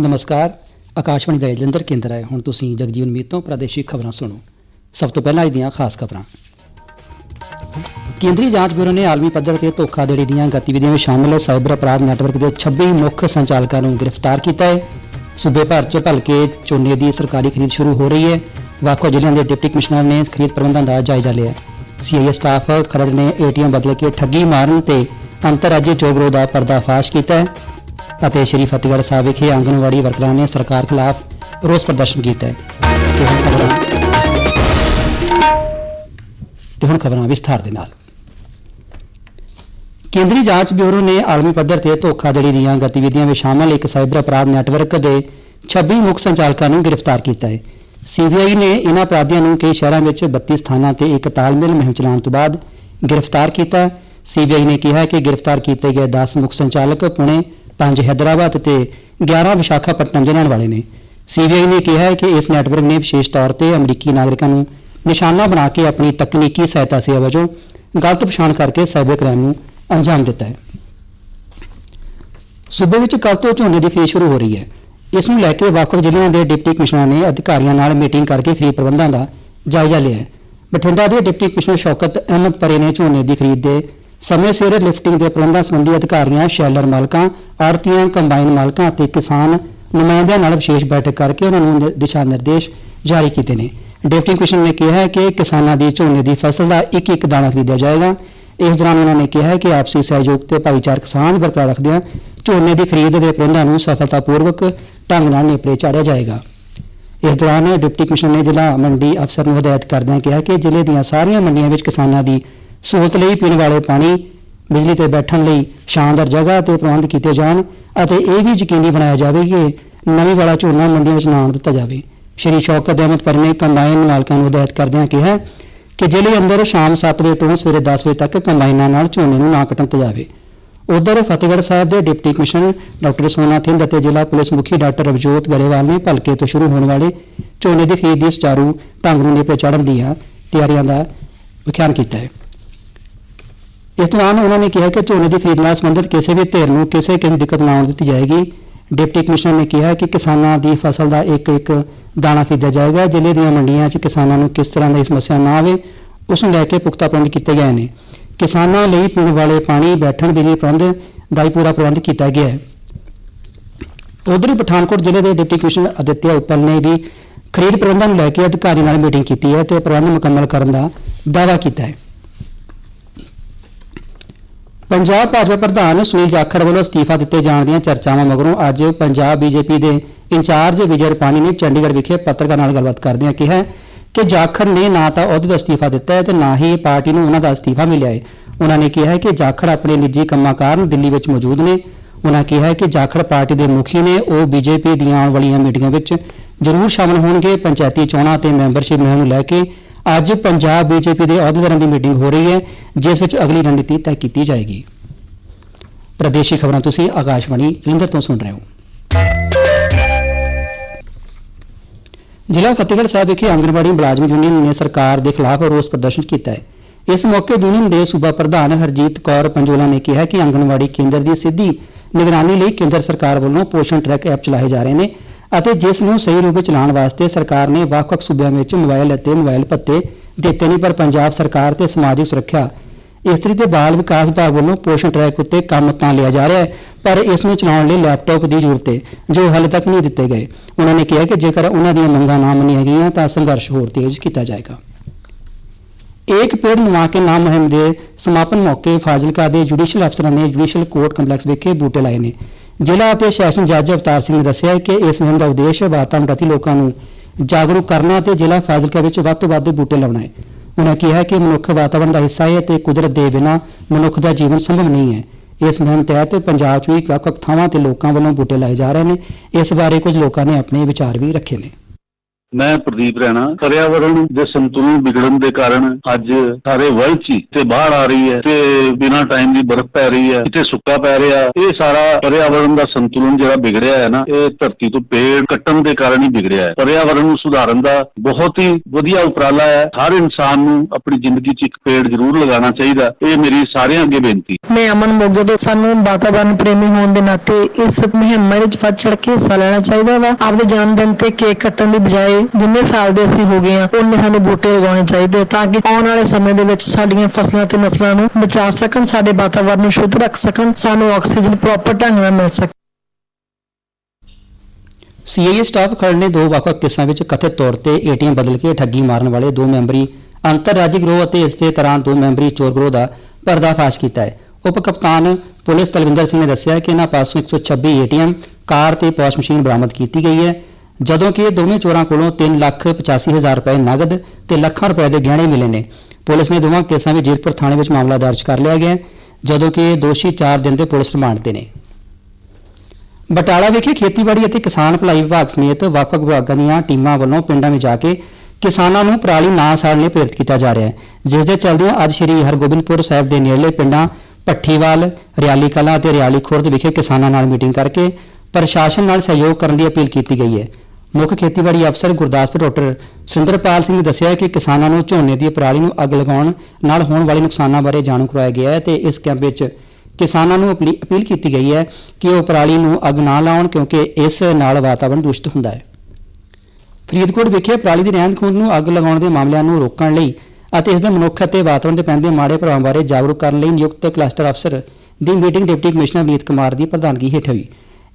ਨਮਸਕਾਰ, ਆਕਾਸ਼ਵਾਣੀ ਦਾ ਜਲੰਧਰ ਕੇਂਦਰ ਹੈ। ਹੁਣ ਤੁਸੀਂ ਜਗਜੀਵਨ ਮੀਤ ਤੋਂ ਪ੍ਰਾਦੇਸ਼ਿਕ ਖਬਰਾਂ ਸੁਣੋ। ਸਭ ਤੋਂ ਪਹਿਲਾਂ ਅੱਜ ਦੀਆਂ ਖਾਸ ਖਬਰਾਂ। ਕੇਂਦਰੀ ਜਾਂਚ ਬਿਊਰੋ ਨੇ ਆਲਮੀ ਪੱਧਰ ਤੇ ਧੋਖਾਧੜੀ ਦੀਆਂ ਗਤੀਵਿਧੀਆਂ ਵਿੱਚ ਸ਼ਾਮਲ ਸਾਈਬਰ ਅਪਰਾਧ ਨੈਟਵਰਕ ਦੇ 26 ਮੁੱਖ ਸੰਚਾਲਕਾਂ ਨੂੰ ਗ੍ਰਿਫਤਾਰ ਕੀਤਾ ਹੈ। ਸੂਬੇ ਭਰ 'ਚ ਭਲਕੇ ਝੋਨੇ ਦੀ ਸਰਕਾਰੀ ਖਰੀਦ ਸ਼ੁਰੂ ਹੋ ਰਹੀ ਹੈ। ਵੱਖ-ਵੱਖ ਜ਼ਿਲ੍ਹਿਆਂ ਦੇ ਡਿਪਟੀ ਕਮਿਸ਼ਨਰ ਨੇ ਖਰੀਦ ਪ੍ਰਬੰਧਾਂ ਦਾ ਜਾਇਜ਼ਾ ਲਿਆ ਸੀਆਈਏ ਸਟਾਫ ਖਰੜ ਨੇ ਏਟੀਐਮ ਬਦਲ ਕੇ ਠੱਗੀ ਮਾਰਨ ਤੇ ਅੰਤਰਰਾਜੀ ਚੋਬਰੋ ਦਾ ਪਰਦਾਫਾਸ਼ ਕੀਤਾ ਹੈ। ਅਤੇ ਸ਼੍ਰੀ ਫਤਿਹਗੜ੍ਹ ਸਾਹਿਬ ਵਿਖੇ ਆਂਗਨਵਾੜੀ ਵਰਕਰਾਂ ਨੇ ਸਰਕਾਰ ਖਿਲਾਫ ਰੋਸ ਪ੍ਰਦਰਸ਼ਨ ਕੀਤਾ ਤੇ ਹੁਣ ਖਬਰਾਂ ਵਿਸਥਾਰ ਦੇ ਨਾਲ। ਕੇਂਦਰੀ ਜਾਂਚ ਬਿਊਰੋ ਨੇ ਆਲਮੀ ਪੱਧਰ ਤੇ ਧੋਖਾਧੜੀ ਦੀਆਂ ਗਤੀਵਿਧੀਆਂ ਵਿੱਚ ਸ਼ਾਮਲ ਇੱਕ ਸਾਈਬਰ ਅਪਰਾਧ ਨੈਟਵਰਕ ਦੇ 26 ਮੁੱਖ ਸੰਚਾਲਕਾਂ ਨੂੰ ਗ੍ਰਿਫਤਾਰ ਕੀਤਾ ਹੈ। ਸੀਬੀਆਈ ਨੇ ਇਹਨਾਂ ਅਪਰਾਧੀਆਂ ਨੂੰ ਕਈ ਸ਼ਹਿਰਾਂ ਵਿੱਚ 32 ਸਥਾਨਾਂ ਤੇ ਇੱਕ ਤਾਲਮੇਲ ਮੁਹਿੰਮ ਚਲਾਉਣ ਤੋਂ ਬਾਅਦ ਗ੍ਰਿਫਤਾਰ ਕੀਤਾ। ਸੀਬੀਆਈ ਨੇ ਕਿਹਾ ਕਿ ਗ੍ਰਿਫਤਾਰ ਕੀਤੇ ਗਏ 10 ਮੁੱਖ ਸੰਚਾਲਕ ਪੁਣੇ 5 ਹੈਦਰਾਬਾਦ ਤੇ 11 ਵਿਸ਼ਾਖਾਪਟਨਮ ਦੇ ਰਹਿਣ ਵਾਲੇ ਨੇ। ਸੀਬੀਆਈ ਨੇ ਕਿਹਾ ਹੈ ਕਿ ਇਸ ਨੈਟਵਰਕ ਨੇ ਵਿਸ਼ੇਸ਼ ਤੌਰ ਤੇ ਅਮਰੀਕੀ ਨਾਗਰਿਕਾਂ ਨੂੰ ਨਿਸ਼ਾਨਾ ਬਣਾ ਕੇ ਆਪਣੀ ਤਕਨੀਕੀ ਸਹਾਇਤਾ ਸੇਵਾ ਵਜੋਂ ਗਲਤ ਪਛਾਣ ਕਰਕੇ ਸਾਈਬਰ ਕ੍ਰਾਈਮ ਨੂੰ ਅੰਜਾਮ ਦਿੱਤਾ ਹੈ। ਸੂਬੇ ਵਿੱਚ ਕੱਲ ਤੋਂ ਝੋਨੇ ਦੀ ਖਰੀਦ ਸ਼ੁਰੂ ਹੋ ਰਹੀ ਹੈ। ਇਸ ਨੂੰ ਲੈ ਕੇ ਵੱਖ-ਵੱਖ ਜ਼ਿਲ੍ਹਿਆਂ ਦੇ ਡਿਪਟੀ ਕਮਿਸ਼ਨਰਾਂ ਨੇ ਅਧਿਕਾਰੀਆਂ ਨਾਲ ਮੀਟਿੰਗ ਕਰਕੇ ਖਰੀਦ ਪ੍ਰਬੰਧਾਂ ਦਾ ਜਾਇਜ਼ਾ ਲਿਆ ਹੈ। ਬਠਿੰਡਾ ਦੇ ਡਿਪਟੀ ਕਮਿਸ਼ਨਰ ਸ਼ੌਕਤ ਅਹਿਮਦ ਪਰੇ ਨੇ ਝੋਨੇ ਦੀ ਖਰੀਦ ਦੇ ਸਮੇਂ ਸਿਰ ਲਿਫਟਿੰਗ ਦੇ ਪ੍ਰਬੰਧਾਂ ਸੰਬੰਧੀ ਅਧਿਕਾਰੀਆਂ, ਸ਼ੈਲਰ ਮਾਲਕਾਂ, ਆੜਤੀਆਂ, ਕੰਬਾਈਨ ਮਾਲਕਾਂ ਅਤੇ ਕਿਸਾਨ ਨੁਮਾਇੰਦਿਆਂ ਨਾਲ ਵਿਸ਼ੇਸ਼ ਬੈਠਕ ਕਰਕੇ ਉਹਨਾਂ ਨੂੰ ਦਿਸ਼ਾ ਨਿਰਦੇਸ਼ ਜਾਰੀ ਕੀਤੇ ਨੇ। ਡਿਪਟੀ ਕਮਿਸ਼ਨਰ ਨੇ ਕਿਹਾ ਹੈ ਕਿ ਕਿਸਾਨਾਂ ਦੀ ਝੋਨੇ ਦੀ ਫਸਲ ਦਾ ਇੱਕ ਇੱਕ ਦਾਣਾ ਖਰੀਦਿਆ ਜਾਏਗਾ। ਇਸ ਦੌਰਾਨ ਉਹਨਾਂ ਨੇ ਕਿਹਾ ਹੈ ਕਿ ਆਪਸੀ ਸਹਿਯੋਗ ਤੇ ਭਾਈਚਾਰਕ ਸਾਂਝ ਬਰਕਰਾਰ ਰੱਖਦਿਆਂ ਝੋਨੇ ਦੀ ਖਰੀਦ ਦੇ ਪ੍ਰਬੰਧਾਂ ਨੂੰ ਸਫਲਤਾਪੂਰਵਕ ਢੰਗ ਨਾਲ ਨੇਪਰੇ ਚਾੜਿਆ ਜਾਏਗਾ। ਇਸ ਦੌਰਾਨ ਡਿਪਟੀ ਕਮਿਸ਼ਨਰ ਨੇ ਜ਼ਿਲ੍ਹਾ ਮੰਡੀ ਅਫਸਰ ਨੂੰ ਹਦਾਇਤ ਕਰਦਿਆਂ ਕਿਹਾ ਕਿ ਜ਼ਿਲ੍ਹੇ ਦੀਆਂ ਸਾਰੀਆਂ ਮੰਡੀਆਂ ਵਿੱਚ ਕਿਸਾਨਾਂ ਦੀ ਸਹੂਲਤ ਲਈ ਪੀਣ ਵਾਲੇ ਪਾਣੀ ਬਿਜਲੀ ਤੇ ਬੈਠਣ ਲਈ ਸ਼ਾਨਦਾਰ ਜਗ੍ਹਾ ਤੇ ਪ੍ਰਬੰਧ ਕੀਤੇ ਜਾਣ ਅਤੇ ਇਹ ਵੀ ਯਕੀਨੀ ਬਣਾਇਆ ਜਾਵੇ ਕਿ ਨਵੀਂ ਵਾਲਾ ਝੋਨਾ ਮੰਡੀਆਂ ਵਿੱਚ ਨਾ ਆਉਣ ਦਿੱਤਾ ਜਾਵੇ। ਸ਼੍ਰੀ ਸ਼ੌਕਤ ਅਹਿਮਦ ਪਰ ਨੇ ਕੰਬਾਈਨ ਮਾਲਕਾਂ ਨੂੰ ਹਦਾਇਤ ਕਰਦਿਆਂ ਕਿਹਾ ਕਿ ਜ਼ਿਲ੍ਹੇ ਅੰਦਰ ਸ਼ਾਮ 7 ਵਜੇ ਤੋਂ ਸਵੇਰੇ 10 ਵਜੇ ਤੱਕ ਕੰਬਾਈਨਾਂ ਨਾਲ ਝੋਨੇ ਨੂੰ ਨਾ ਕੱਟਣ ਦਿੱਤਾ ਜਾਵੇ। ਉਧਰ ਫਤਿਹਗੜ੍ਹ ਸਾਹਿਬ ਦੇ ਡਿਪਟੀ ਕਮਿਸ਼ਨਰ ਡਾਕਟਰ ਸੋਨਾ ਥਿੰਦ ਅਤੇ ਜ਼ਿਲ੍ਹਾ ਪੁਲਿਸ ਮੁਖੀ ਡਾਕਟਰ ਰਵਜੋਤ ਗਰੇਵਾਲ ਨੇ ਭਲਕੇ ਤੋਂ ਸ਼ੁਰੂ ਹੋਣ ਵਾਲੇ ਝੋਨੇ ਦੀ ਖਰੀਦ ਦੀ ਸੁਚਾਰੂ ਢੰਗ ਨੂੰ ਨਿਪਰੇ ਚਾੜਨ ਦੀਆਂ ਤਿਆਰੀਆਂ ਦਾ ਵਿਖਿਆਨ ਕੀਤਾ ਹੈ। ਇਸ ਦੌਰਾਨ ਉਹਨਾਂ ਨੇ ਕਿਹਾ ਕਿ ਝੋਨੇ ਦੀ ਖਰੀਦ ਨਾਲ ਸੰਬੰਧਿਤ ਕਿਸੇ ਵੀ ਧਿਰ ਨੂੰ ਕਿਸੇ ਕਿਸਮ ਦੀ ਦਿੱਕਤ ਨਾ ਆਉਣ ਦਿੱਤੀ ਜਾਏਗੀ। ਡਿਪਟੀ ਕਮਿਸ਼ਨਰ ਨੇ ਕਿਹਾ ਕਿ ਕਿਸਾਨਾਂ ਦੀ ਫਸਲ ਦਾ ਇੱਕ ਇੱਕ ਦਾਣਾ ਖਰੀਦਿਆ ਜਾਏਗਾ। ਜ਼ਿਲ੍ਹੇ ਦੀਆਂ ਮੰਡੀਆਂ 'ਚ ਕਿਸਾਨਾਂ ਨੂੰ ਕਿਸ ਤਰ੍ਹਾਂ ਦੀ ਸਮੱਸਿਆ ਨਾ ਆਵੇ, ਉਸ ਨੂੰ ਲੈ ਕੇ ਪੁਖਤਾ ਪ੍ਰਬੰਧ ਕੀਤੇ ਗਏ ਨੇ। ਕਿਸਾਨਾਂ ਲਈ ਪੀਣ ਵਾਲੇ ਪਾਣੀ, ਬੈਠਣ, ਬਿਜਲੀ ਪ੍ਰਬੰਧ ਦਾ ਵੀ ਪੂਰਾ ਪ੍ਰਬੰਧ ਕੀਤਾ ਗਿਆ ਹੈ। ਉਧਰ ਪਠਾਨਕੋਟ ਜ਼ਿਲ੍ਹੇ ਦੇ ਡਿਪਟੀ ਕਮਿਸ਼ਨਰ ਅਦਿੱਤਿਆ ਉੱਪਲ ਨੇ ਵੀ ਖਰੀਦ ਪ੍ਰਬੰਧਾਂ ਨੂੰ ਲੈ ਕੇ ਅਧਿਕਾਰੀਆਂ ਨਾਲ ਮੀਟਿੰਗ ਕੀਤੀ ਹੈ ਤੇ ਪ੍ਰਬੰਧ ਮੁਕੰਮਲ ਕਰਨ ਦਾ ਦਾਅਵਾ ਕੀਤਾ ਹੈ। ਪੰਜਾਬ ਭਾਜਪਾ ਪ੍ਰਧਾਨ ਸੁਨੀਲ ਜਾਖੜ ਵੱਲੋਂ ਅਸਤੀਫਾ ਦਿੱਤੇ ਜਾਣ ਦੀਆਂ ਚਰਚਾਵਾਂ ਮਗਰੋਂ ਅੱਜ ਪੰਜਾਬ ਬੀਜੇਪੀ ਦੇ ਇੰਚਾਰਜ ਵਿਜੇ ਰੁਪਾਣੀ ਨੇ ਚੰਡੀਗੜ੍ਹ ਵਿਖੇ ਪੱਤਰਕਾਰਾਂ ਨਾਲ ਗੱਲਬਾਤ ਕਰਦਿਆਂ ਕਿਹਾ ਕਿ ਜਾਖੜ ਨੇ ਨਾ ਤਾਂ ਅਹੁਦੇ ਦਾ ਅਸਤੀਫਾ ਦਿੱਤਾ ਹੈ ਤੇ ਨਾ ਹੀ ਪਾਰਟੀ ਨੂੰ ਉਹਨਾਂ ਦਾ ਅਸਤੀਫਾ ਮਿਲਿਆ ਹੈ। ਉਹਨਾਂ ਨੇ ਕਿਹਾ ਕਿ ਜਾਖੜ ਆਪਣੇ ਨਿੱਜੀ ਕੰਮਾਂ ਕਾਰਨ ਦਿੱਲੀ ਵਿੱਚ ਮੌਜੂਦ ਨੇ। ਉਹਨਾਂ ਕਿਹਾ ਕਿ ਜਾਖੜ ਪਾਰਟੀ ਦੇ ਮੁਖੀ ਨੇ ਉਹ ਬੀਜੇਪੀ ਦੀਆਂ ਆਉਣ ਵਾਲੀਆਂ ਮੀਟਿੰਗਾਂ ਵਿੱਚ ਜ਼ਰੂਰ ਸ਼ਾਮਲ ਹੋਣਗੇ। ਪੰਚਾਇਤੀ ਚੋਣਾਂ ਤੇ ਮੈਂਬਰਸ਼ਿਪ ਮੁਹਿੰਮ ਨੂੰ ਲੈ ਕੇ ਅੱਜ ਪੰਜਾਬ ਬੀਜੇਪੀ ਦੇ ਅਹੁਦੇਦਾਰਾਂ ਦੀ ਮੀਟਿੰਗ ਹੋ ਰਹੀ ਹੈ, ਜਿਸ ਵਿੱਚ ਅਗਲੀ ਰਣਨੀਤੀ ਤੈਅ ਕੀਤੀ ਜਾਏਗੀ। ਪ੍ਰਦੇਸ਼ੀ ਖਬਰਾਂ ਤੁਸੀਂ ਆਕਾਸ਼ਵਾਣੀ ਜਲੰਧਰ ਤੋਂ ਸੁਣ ਰਹੇ ਹੋ। ਜ਼ਿਲ੍ਹਾ ਫਤਿਹਗੜ੍ਹ ਸਾਹਿਬ ਵਿਖੇ ਆਂਗਨਵਾੜੀ ਮੁਲਾਜ਼ਮ ਯੂਨੀਅਨ ਨੇ ਸਰਕਾਰ ਦੇ ਖਿਲਾਫ ਰੋਸ ਪ੍ਰਦਰਸ਼ਨ ਕੀਤਾ ਹੈ। ਇਸ ਮੌਕੇ ਯੂਨੀਅਨ ਦੇ ਸੂਬਾ ਪ੍ਰਧਾਨ ਹਰਜੀਤ ਕੌਰ ਪੰਜੋਲਾ ਨੇ ਕਿਹਾ ਕਿ ਆਂਗਨਵਾੜੀ ਕੇਂਦਰ ਦੀ ਸਿੱਧੀ ਨਿਗਰਾਨੀ ਲਈ ਕੇਂਦਰ ਸਰਕਾਰ ਵੱਲੋਂ ਪੋਸ਼ਣ ਟਰੈਕ ਐਪ ਚਲਾਏ ਜਾ ਰਹੇ ਨੇ। ਅਤੇ ਜਿਸ ਨੂੰ ਸਹੀ ਰੂਪ ਵਿੱਚ ਚਲਾਉਣ ਵਾਸਤੇ ਸਰਕਾਰ ਨੇ ਵੱਖ-ਵੱਖ ਸੂਬਿਆਂ ਵਿੱਚ ਮੋਬਾਈਲ ਅਤੇ ਮੋਬਾਈਲ ਭੱਤੇ ਦਿੱਤੇ ਨੇ, ਪਰ ਪੰਜਾਬ ਸਰਕਾਰ ਤੇ ਸਮਾਜਿਕ ਸੁਰੱਖਿਆ, ਇਸਤਰੀ ਤੇ ਬਾਲ ਵਿਕਾਸ ਵਿਭਾਗ ਵੱਲੋਂ ਪੋਸ਼ਣ ਟਰੈਕ ਉੱਤੇ ਕੰਮ ਤਾਂ ਲਿਆ ਜਾ ਰਿਹਾ ਹੈ, ਪਰ ਇਸ ਨੂੰ ਚਲਾਉਣ ਲਈ ਲੈਪਟਾਪ ਦੀ ਜ਼ਰੂਰਤ ਹੈ, ਜੋ ਹਾਲੇ ਤੱਕ ਨਹੀਂ ਦਿੱਤੇ ਗਏ। ਉਹਨਾਂ ਨੇ ਕਿਹਾ ਕਿ ਜੇਕਰ ਉਹਨਾਂ ਦੀਆਂ ਮੰਗਾਂ ਨਾ ਮੰਨੀਆਂ ਗਈਆਂ, ਤਾਂ ਸੰਘਰਸ਼ ਹੋਰ ਤੇਜ਼ ਕੀਤਾ ਜਾਏਗਾ। ਏਕ ਪੇੜ ਨਵਾ ਕੇ ਨਾਮ ਮੁਹਿੰਮ ਦੇ ਸਮਾਪਨ ਮੌਕੇ ਫਾਜ਼ਿਲਕਾ ਦੇ ਜੁਡੀਸ਼ੀਅਲ ਅਫਸਰਾਂ ਨੇ ਜੁਡੀਸ਼ੀਅਲ ਕੋਰਟ ਕੰਪਲੈਕਸ ਵਿਖੇ ਬੂਟੇ ਲਾਏ ਨੇ। ਜ਼ਿਲ੍ਹਾ ਅਤੇ ਸੈਸ਼ਨ ਜੱਜ ਅਵਤਾਰ ਸਿੰਘ ਨੇ ਦੱਸਿਆ ਹੈ ਕਿ ਇਸ ਮੁਹਿੰਮ ਦਾ ਉਦੇਸ਼ ਵਾਤਾਵਰਣ ਪ੍ਰਤੀ ਲੋਕਾਂ ਨੂੰ ਜਾਗਰੂਕ ਕਰਨਾ ਤੇ ਜ਼ਿਲ੍ਹਾ ਫਾਜ਼ਿਲਕਾ ਵਿੱਚ ਵੱਧ ਤੋਂ ਵੱਧ ਬੂਟੇ ਲਾਉਣਾ ਹੈ। ਉਹਨਾਂ ਕਿਹਾ ਕਿ ਮਨੁੱਖ ਵਾਤਾਵਰਣ ਦਾ ਹਿੱਸਾ ਹੈ ਤੇ ਕੁਦਰਤ ਦੇ ਬਿਨਾਂ ਮਨੁੱਖ ਦਾ ਜੀਵਨ ਸੰਭਵ ਨਹੀਂ ਹੈ। ਇਸ ਮੁਹਿੰਮ ਤਹਿਤ ਪੰਜਾਬ 'ਚ ਵੀ ਵੱਖ-ਵੱਖ ਥਾਵਾਂ ਤੇ ਲੋਕਾਂ ਵੱਲੋਂ ਬੂਟੇ ਲਾਏ ਜਾ ਰਹੇ ਨੇ। ਇਸ ਬਾਰੇ ਕੁਝ ਲੋਕਾਂ ਨੇ ਆਪਣੇ ਵਿਚਾਰ ਵੀ ਰੱਖੇ ਨੇ। ਮੈਂ ਪ੍ਰਦੀਪ ਰਹਿਣਾ ਪਰਿਆਵਰਣ ਦੇ ਸੰਤੁਲਨ ਵਿਗੜਨ ਦੇ ਕਾਰਨ ਅੱਜ ਸਾਰੇ ਵਰਲਡ 'ਚ ਤੇ ਬਾਹਰ ਆ ਰਹੀ ਹੈ ਤੇ ਬਿਨਾਂ ਟਾਈਮ ਦੀ ਬਰਫ਼ ਪੈ ਰਹੀ ਹੈ ਕਿਤੇ ਸੁੱਕਾ ਪੈ ਰਿਹਾ। ਇਹ ਸਾਰਾ ਪਰਿਆਵਰਣ ਦਾ ਸੰਤੁਲਨ ਜਿਹੜਾ ਵਿਗੜਿਆ ਹੈ ਨਾ, ਇਹ ਧਰਤੀ ਤੋਂ ਪੇੜ ਕੱਟਣ ਦੇ ਕਾਰਨ ਹੀ ਵਿਗੜਿਆ ਹੈ। ਪਰਿਆਵਰਣ ਨੂੰ ਸੁਧਾਰਨ ਦਾ ਬਹੁਤ ਹੀ ਵਧੀਆ ਉਪਰਾਲਾ ਹੈ। ਹਰ ਇਨਸਾਨ ਨੂੰ ਆਪਣੀ ਜ਼ਿੰਦਗੀ 'ਚ ਇੱਕ ਪੇੜ ਜ਼ਰੂਰ ਲਗਾਉਣਾ ਚਾਹੀਦਾ। ਇਹ ਮੇਰੀ ਸਾਰਿਆਂ ਅੱਗੇ ਬੇਨਤੀ ਮੈਂ ਅਮਨ ਮੋਗੇ ਤੋਂ, ਸਾਨੂੰ ਵਾਤਾਵਰਣ ਪ੍ਰੇਮੀ ਹੋਣ ਦੇ ਨਾਤੇ ਇਸ ਮੁਹਿੰਮ ਵਿੱਚ ਵੱਧ ਚੜ ਕੇ ਹਿੱਸਾ ਲੈਣਾ ਚਾਹੀਦਾ ਵਾ। ਆਪਦੇ ਜਨਮ ਦਿਨ ਤੇ ਕੇਕ ਕੱਟਣ ਦੀ ਬਜਾਏ ਜਿੰਨੇ ਸਾਲ ਦੇ ਅਸੀਂ ਹੋ ਗਏ ਆ ਉਹਨੇ ਸਾਨੂੰ ਬੂਟੇ ਲਗਾਉਣੇ ਚਾਹੀਦੇ ਤਾਂ ਕਿ ਆਉਣ ਵਾਲੇ ਸਮੇਂ ਦੇ ਵਿੱਚ ਸਾਡੀਆਂ ਫਸਲਾਂ ਤੇ ਨਸਲਾਂ ਨੂੰ ਬਚਾ ਸਕਣ, ਸਾਡੇ ਵਾਤਾਵਰਣ ਨੂੰ ਸ਼ੁੱਧ ਰੱਖ ਸਕਣ, ਸਾਨੂੰ ਆਕਸੀਜਨ ਪ੍ਰੋਪਰ ਢੰਗ ਨਾਲ ਮਿਲ ਸਕੇ ਸੀਆਈਏ ਸਟਾਫ ਖੜ ਨੇ ਦੋ ਵੱਖ-ਵੱਖ ਕੇਸਾਂ ਵਿੱਚ ਕਥਿਤ ਤੌਰ ਤੇ ਏਟੀਐਮ ਬਦਲ ਕੇ ਠੱਗੀ ਮਾਰਨ ਵਾਲੇ ਦੋ ਮੈਂਬਰੀ ਅੰਤਰਰਾਜੀ ਗਰੋਹ ਅਤੇ ਇਸ ਦੇ ਤਰ੍ਹਾਂ ਦੋ ਮੈਂਬਰੀ ਚੋਰ ਗਰੋਹ ਦਾ ਪਰਦਾਫਾਸ਼ ਕੀਤਾ ਹੈ। ਉਪ ਕਪਤਾਨ ਪੁਲਿਸ ਤਲਵਿੰਦਰ ਸਿੰਘ ਨੇ ਦੱਸਿਆ ਕਿ ਇਹਨਾਂ ਪਾਸੋਂ 126 ਏਟੀਐਮ ਕਾਰ ਤੇ ਪੋਸ਼ ਮਸ਼ੀਨ ਬਰਾਮਦ ਕੀਤੀ ਗਈ ਹੈ। ਜਦੋਂ ਕਿ ਦੋਵੇਂ ਚੋਰਾਂ ਕੋਲੋਂ 3 ਲੱਖ 85 ਹਜ਼ਾਰ ਰੁਪਏ ਨਗਦ ਤੇ ਲੱਖਾਂ ਰੁਪਏ ਦੇ ਗਹਿਣੇ ਮਿਲੇ ਨੇ। ਪੁਲਿਸ ਨੇ ਦੋਵਾਂ ਕੇਸਾਂ ਵਿੱਚ ਜੀਰਪੁਰ ਥਾਣੇ ਵਿੱਚ ਮਾਮਲਾ ਦਰਜ ਕਰ ਲਿਆ ਗਿਆ ਜਦੋਂ ਕਿ ਦੋਸ਼ੀ 4 ਦਿਨ ਦੇ ਪੁਲਿਸ ਰਿਮਾਂਡ ਤੇ ਨੇ। ਬਟਾਲਾ ਵਿਖੇ ਖੇਤੀਬਾੜੀ ਅਤੇ ਕਿਸਾਨ ਭਲਾਈ ਵਿਭਾਗ ਸਮੇਤ ਵੱਖ-ਵੱਖ ਵਿਭਾਗਾਂ ਦੀਆਂ ਟੀਮਾਂ ਵੱਲੋਂ ਪਿੰਡਾਂ ਵਿੱਚ ਜਾ ਕੇ ਕਿਸਾਨਾਂ ਨੂੰ ਪਰਾਲੀ ਨਾ ਸਾੜਨ ਲਈ ਪ੍ਰੇਰਿਤ ਕੀਤਾ ਜਾ ਰਿਹਾ ਹੈ। ਜਿਸ ਦੇ ਚੱਲਦਿਆਂ ਅੱਜ ਸ੍ਰੀ ਹਰਗੋਬਿੰਦਪੁਰ ਸਾਹਿਬ ਦੇ ਨੇੜਲੇ ਪਿੰਡਾਂ ਪੱਠੀਵਾਲ ਰਿਆਲੀ ਕਲਾਂ ਅਤੇ ਰਿਆਲੀ ਖੁਰਦ ਵਿਖੇ ਕਿਸਾਨਾਂ ਨਾਲ ਮੀਟਿੰਗ ਕਰਕੇ ਪ੍ਰਸ਼ਾਸਨ ਨਾਲ ਸਹਿਯੋਗ ਕਰਨ ਦੀ ਅਪੀਲ ਕੀਤੀ ਗਈ ਹੈ। ਮੁੱਖ ਖੇਤੀਬਾੜੀ ਅਫਸਰ ਗੁਰਦਾਸਪੁਰ ਡਾਕਟਰ ਸੁੰਦਰਪਾਲ ਸਿੰਘ ਨੇ ਦੱਸਿਆ ਕਿ ਕਿਸਾਨਾਂ ਨੂੰ ਝੋਨੇ ਦੀ ਪਰਾਲੀ ਨੂੰ ਅੱਗ ਲਗਾਉਣ ਨਾਲ ਹੋਣ ਵਾਲੇ ਨੁਕਸਾਨਾਂ ਬਾਰੇ ਜਾਣੂ ਕਰਵਾਇਆ ਗਿਆ ਹੈ ਤੇ ਇਸ ਕੈਂਪ ਵਿੱਚ ਕਿਸਾਨਾਂ ਨੂੰ ਅਪੀਲ ਕੀਤੀ ਗਈ ਹੈ ਕਿ ਉਹ ਪਰਾਲੀ ਨੂੰ ਅੱਗ ਨਾ ਲਾਉਣ ਕਿਉਂਕਿ ਇਸ ਨਾਲ ਵਾਤਾਵਰਣ ਦੂਸ਼ਿਤ ਹੁੰਦਾ ਹੈ। ਫਰੀਦਕੋਟ ਵਿਖੇ ਪਰਾਲੀ ਦੀ ਰਹਿੰਦ ਖੂੰਹਦ ਨੂੰ ਅੱਗ ਲਗਾਉਣ ਦੇ ਮਾਮਲਿਆਂ ਨੂੰ ਰੋਕਣ ਲਈ ਅਤੇ ਇਸ ਦੇ ਮਨੁੱਖ ਅਤੇ ਵਾਤਾਵਰਣ ਤੇ ਪੈਂਦੇ ਮਾੜੇ ਪ੍ਰਭਾਵਾਂ ਬਾਰੇ ਜਾਗਰੂਕ ਕਰਨ ਲਈ ਨਿਯੁਕਤ ਕਲਸਟਰ ਅਫਸਰ ਦੀ ਮੀਟਿੰਗ ਡਿਪਟੀ ਕਮਿਸ਼ਨਰ ਨੀਤ ਕੁਮਾਰ ਦੀ ਪ੍ਰਧਾਨਗੀ ਹੇਠ ਹੋਈ।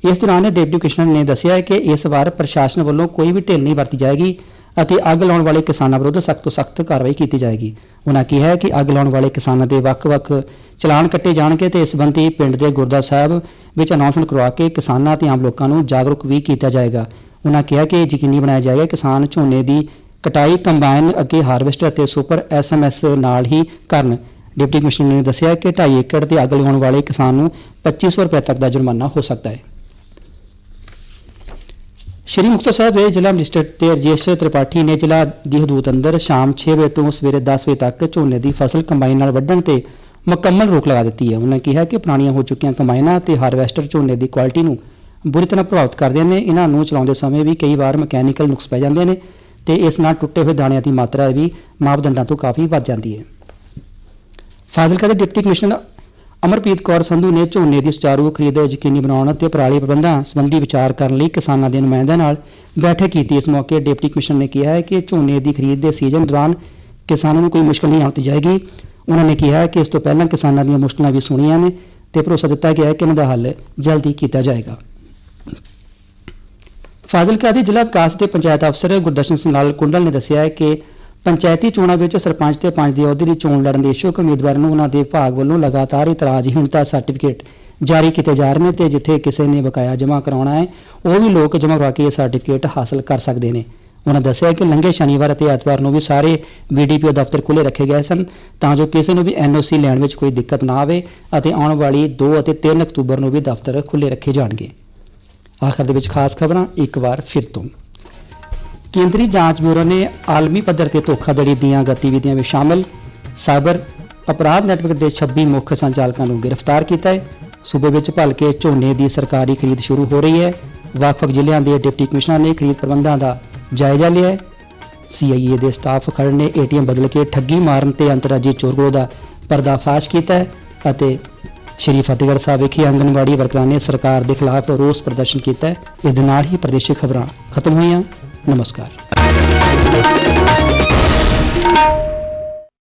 ਇਸ ਦੌਰਾਨ ਡਿਪਟੀ ਕਮਿਸ਼ਨਰ ਨੇ ਦੱਸਿਆ ਕਿ ਇਸ ਵਾਰ ਪ੍ਰਸ਼ਾਸਨ ਵੱਲੋਂ ਕੋਈ ਵੀ ਢਿੱਲ ਨਹੀਂ ਵਰਤੀ ਜਾਏਗੀ ਅਤੇ ਅੱਗ ਲਾਉਣ ਵਾਲੇ ਕਿਸਾਨਾਂ ਵਿਰੁੱਧ ਸਖਤ ਤੋਂ ਸਖਤ ਕਾਰਵਾਈ ਕੀਤੀ ਜਾਏਗੀ। ਉਹਨਾਂ ਕਿਹਾ ਕਿ ਅੱਗ ਲਾਉਣ ਵਾਲੇ ਕਿਸਾਨਾਂ ਦੇ ਵੱਖ-ਵੱਖ ਚਲਾਨ ਕੱਟੇ ਜਾਣਗੇ ਤੇ ਇਸ ਸੰਬੰਧੀ ਪਿੰਡ ਦੇ ਗੁਰਦਾ ਸਾਹਿਬ ਵਿੱਚ ਅਨਾਉਂਸਮੈਂਟ ਕਰਵਾ ਕੇ ਕਿਸਾਨਾਂ ਤੇ ਆਮ ਲੋਕਾਂ ਨੂੰ ਜਾਗਰੂਕ ਵੀ ਕੀਤਾ ਜਾਏਗਾ। ਉਹਨਾਂ ਕਿਹਾ ਕਿ ਇਹ ਯਕੀਨੀ ਬਣਾਇਆ ਜਾਏਗਾ ਕਿਸਾਨ ਝੋਨੇ ਦੀ ਕਟਾਈ, ਕੰਬਾਈਨ ਅੱਗੇ ਹਾਰਵੈਸਟਰ ਅਤੇ ਸੁਪਰ ਐਸਐਮਐਸ ਨਾਲ ਹੀ ਕਰਨ। ਡਿਪਟੀ ਕਮਿਸ਼ਨਰ ਨੇ ਦੱਸਿਆ ਕਿ 2.5 ਏਕੜ ਤੇ ਅੱਗ ਲਗਾਉਣ ਵਾਲੇ ਕਿਸਾਨ ਨੂੰ 2500 ਰੁਪਏ ਤੱਕ ਦਾ ਜੁਰਮਾਨਾ ਹੋ ਸਕਦਾ ਹੈ। ਸ਼੍ਰੀ ਮੁਕਤਸਰ ਸਾਹਿਬ ਦੇ ਜ਼ਿਲ੍ਹਾ ਮੈਜਿਸਟਰੇਟ ਤੇ ਰਜੇਸ਼ ਤ੍ਰਿਪਾਠੀ ਨੇ ਜ਼ਿਲ੍ਹਾ ਦੀ ਹਦੂਦ ਅੰਦਰ ਸ਼ਾਮ 6 ਵਜੇ ਤੋਂ ਸਵੇਰੇ 10 ਵਜੇ ਤੱਕ ਝੋਨੇ ਦੀ ਫਸਲ ਕੰਬਾਈਨ ਨਾਲ ਵੱਢਣ ਤੇ ਮੁਕੰਮਲ ਰੋਕ ਲਗਾ ਦਿੱਤੀ ਹੈ। ਉਹਨਾਂ ਕਿਹਾ ਕਿ ਪੁਰਾਣੀਆਂ ਹੋ ਚੁੱਕੀਆਂ ਕੰਬਾਈਨਾਂ ਤੇ ਹਾਰਵੈਸਟਰ ਝੋਨੇ ਦੀ ਕੁਆਲਿਟੀ ਨੂੰ ਬੁਰੀ ਤਰ੍ਹਾਂ ਪ੍ਰਭਾਵਿਤ ਕਰਦੇ ਨੇ। ਇਹਨਾਂ ਨੂੰ ਚਲਾਉਂਦੇ ਸਮੇਂ ਵੀ ਕਈ ਵਾਰ ਮਕੈਨੀਕਲ ਨੁਕਸ ਪੈ ਜਾਂਦੇ ਨੇ ਤੇ ਇਸ ਨਾਲ ਟੁੱਟੇ ਹੋਏ ਦਾਣਿਆਂ ਦੀ ਮਾਤਰਾ ਵੀ ਮਾਪਦੰਡਾਂ ਤੋਂ ਕਾਫੀ ਵੱਧ ਜਾਂਦੀ ਹੈ। ਫਾਜ਼ਿਲਕਾ ਦੇ ਡਿਪਟੀ ਕਮਿਸ਼ਨਰ ਅਮਰਪ੍ਰੀਤ ਕੌਰ ਸੰਧੂ ਨੇ ਝੋਨੇ ਦੀ ਸੁਚਾਰੂ ਖਰੀਦ ਯਕੀਨੀ ਬਣਾਉਣ ਅਤੇ ਪਰਾਲੀ ਪ੍ਰਬੰਧਾਂ ਸੰਬੰਧੀ ਵਿਚਾਰ ਕਰਨ ਲਈ ਕਿਸਾਨਾਂ ਦੇ ਨੁਮਾਇੰਦਿਆਂ ਨਾਲ ਬੈਠਕ ਕੀਤੀ। ਇਸ ਮੌਕੇ ਡਿਪਟੀ ਕਮਿਸ਼ਨਰ ਨੇ ਕਿਹਾ ਹੈ ਕਿ ਝੋਨੇ ਦੀ ਖਰੀਦ ਦੇ ਸੀਜ਼ਨ ਦੌਰਾਨ ਕਿਸਾਨਾਂ ਨੂੰ ਕੋਈ ਮੁਸ਼ਕਲ ਨਹੀਂ ਆਉਂਦੀ ਜਾਏਗੀ। ਉਹਨਾਂ ਨੇ ਕਿਹਾ ਕਿ ਇਸ ਤੋਂ ਪਹਿਲਾਂ ਕਿਸਾਨਾਂ ਦੀਆਂ ਮੁਸ਼ਕਲਾਂ ਵੀ ਸੁਣੀਆਂ ਨੇ ਤੇ ਭਰੋਸਾ ਦਿੱਤਾ ਗਿਆ ਹੈ ਕਿ ਇਹਨਾਂ ਦਾ ਹੱਲ ਜਲਦੀ ਕੀਤਾ ਜਾਏਗਾ। ਫਾਜ਼ਿਲਕਾ ਦੇ ਜ਼ਿਲ੍ਹਾ ਵਿਕਾਸ ਤੇ ਪੰਚਾਇਤ ਅਫਸਰ ਗੁਰਦਰਸ਼ਨ ਸਿੰਘ ਲਾਲ ਕੁੰਡਲ ਨੇ ਦੱਸਿਆ ਹੈ ਕਿ ਪੰਚਾਇਤੀ ਚੋਣਾਂ ਵਿੱਚ ਸਰਪੰਚ ਤੇ ਪੰਚ ਦੇ ਅਹੁਦੇ ਦੀ ਚੋਣ ਲੜਨ ਦੇ ਇਛੁਕ ਉਮੀਦਵਾਰਾਂ ਨੂੰ ਉਹਨਾਂ ਦੇ ਵਿਭਾਗ ਵੱਲੋਂ ਲਗਾਤਾਰ ਇਤਰਾਜ਼ਹੀਣਤਾ ਸਰਟੀਫਿਕੇਟ ਜਾਰੀ ਕੀਤੇ ਜਾ ਰਹੇ ਨੇ ਤੇ ਜਿੱਥੇ ਕਿਸੇ ਨੇ ਬਕਾਇਆ ਜਮ੍ਹਾਂ ਕਰਾਉਣਾ ਹੈ, ਉਹ ਵੀ ਲੋਕ ਜਮ੍ਹਾਂ ਕਰਵਾ ਕੇ ਇਹ ਸਰਟੀਫਿਕੇਟ ਹਾਸਲ ਕਰ ਸਕਦੇ ਨੇ। ਉਹਨਾਂ ਦੱਸਿਆ ਕਿ ਲੰਘੇ ਸ਼ਨੀਵਾਰ ਅਤੇ ਐਤਵਾਰ ਨੂੰ ਵੀ ਸਾਰੇ ਬੀਡੀਪੀਓ ਦਫ਼ਤਰ ਖੁੱਲੇ ਰੱਖੇ ਗਏ ਸਨ, ਤਾਂ ਜੋ ਕਿਸੇ ਨੂੰ ਵੀ ਐਨਓਸੀ ਲੈਣ ਵਿੱਚ ਕੋਈ ਦਿੱਕਤ ਨਾ ਆਵੇ ਅਤੇ ਆਉਣ ਵਾਲੀ 2 ਅਤੇ 3 ਅਕਤੂਬਰ ਨੂੰ ਵੀ ਦਫ਼ਤਰ ਖੁੱਲੇ ਰੱਖੇ ਜਾਣਗੇ। ਆਖਰ ਦੇ ਵਿੱਚ ਖਾਸ ਖਬਰਾਂ, ਇੱਕ ਵਾਰ ਫਿਰ ਤੋਂ। ਕੇਂਦਰੀ ਜਾਂਚ ਬਿਊਰੋ ਨੇ ਆਲਮੀ ਪੱਧਰ ਤੇ ਧੋਖਾਧੜੀ ਦੀਆਂ ਗਤੀਵਿਧੀਆਂ ਵਿੱਚ ਸ਼ਾਮਲ। ਸਾਈਬਰ ਅਪਰਾਧ ਨੈਟਵਰਕ ਦੇ 26 ਮੁੱਖ ਸੰਚਾਲਕਾਂ ਨੂੰ ਗ੍ਰਿਫਤਾਰ ਕੀਤਾ ਹੈ। ਸੂਬੇ ਵਿੱਚ ਭਲਕੇ ਝੋਨੇ ਦੀ ਸਰਕਾਰੀ ਖਰੀਦ ਸ਼ੁਰੂ ਹੋ ਰਹੀ ਹੈ। ਵੱਖ-ਵੱਖ ਜ਼ਿਲ੍ਹਿਆਂ ਦੇ ਡਿਪਟੀ ਕਮਿਸ਼ਨਰ ਨੇ ਖਰੀਦ ਪ੍ਰਬੰਧਾਂ ਦਾ ਜਾਇਜ਼ਾ ਲਿਆ ਹੈ। ਸੀਆਈਏ ਦੇ ਸਟਾਫ ਖੜ ਨੇ ਏਟੀਐਮ ਬਦਲ ਕੇ ਠੱਗੀ ਮਾਰਨ ਤੇ ਅੰਤਰਰਾਜੀ ਚੋਰਗੋ ਦਾ ਪਰਦਾਫਾਸ਼ ਕੀਤਾ ਹੈ ਅਤੇ ਸ਼੍ਰੀ ਫਤਿਹਗੜ੍ਹ ਸਾਹਿਬ ਵਿਖੇ ਆਂਗਨਵਾੜੀ ਵਰਕਰਾਂ ਨੇ ਸਰਕਾਰ ਦੇ ਖਿਲਾਫ ਰੋਸ ਪ੍ਰਦਰਸ਼ਨ ਕੀਤਾ ਇਸ ਦੇ ਨਾਲ ਹੀ ਪ੍ਰਦੇਸ਼ੀ ਖਬਰਾਂ ਖਤਮ ਹੋਈਆਂ। ਨਮਸਕਾਰ